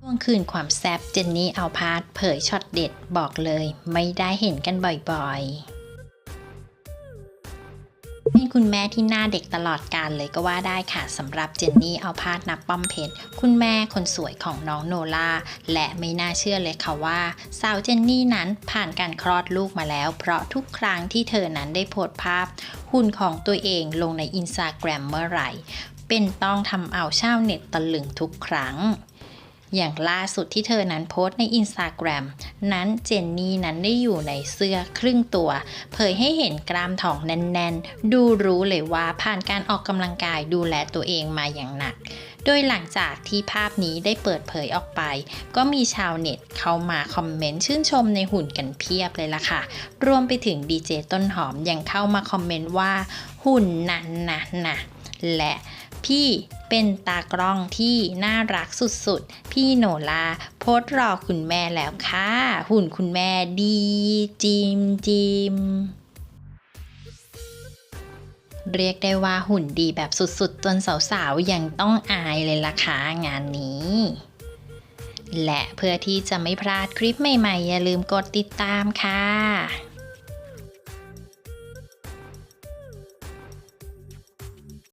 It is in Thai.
ช่วงคืนความแซบเจนนี่เอาพาร์ทเผยช็อตเด็ดบอกเลย ไม่ได้เห็นกันบ่อยๆ เป็นคุณแม่ที่หน้าเด็กตลอดการเลยก็ว่าได้ค่ะสำหรับเจนนี่เอาพาดนับป้อมเพชรคุณแม่คนสวยของน้องโนล่าและไม่น่าเชื่อเลยค่ะว่า สาวเจนนี่นั้นผ่านการคลอดลูกมาแล้ว เพราะทุกครั้งที่เธอนั้นได้โพสต์ภาพ หุ่นของตัวเองลงในอินสตาแกรมเมื่อไหร่ เป็นต้องทำเอาชาวเน็ตตะลึงทุกครั้ง อย่างล่าสุดที่เธอนั้นโพสต์ในอินสตาแกรมนั้นเจนนี่นั้นได้อยู่ในเสื้อครึ่งตัว เผยให้เห็นกล้ามท้องแน่นๆ ดูรู้เลยว่าผ่านการออกกำลังกายดูแลตัวเองมาอย่างหนัก โดยหลังจากที่ภาพนี้ได้เปิดเผยออกไป ก็มีชาวเน็ตเข้ามาคอมเมนต์ชื่นชมในหุ่นกันเพียบเลยล่ะค่ะ รวมไปถึงดีเจต้นหอมยังเข้ามาคอมเมนต์ว่า หุ่นนันนะนะและพี่ เป็นตากล้องที่น่ารักสุดๆ พี่โนลาโพสรอคุณแม่แล้วค่ะ หุ่นคุณแม่ดีจิมจิมเรียกได้ว่าหุ่นดีแบบสุดๆ จนสาวๆ ยังต้องอายเลยล่ะค่ะงานนี้ และเพื่อที่จะไม่พลาดคลิปใหม่ๆ อย่าลืมกดติดตามค่ะ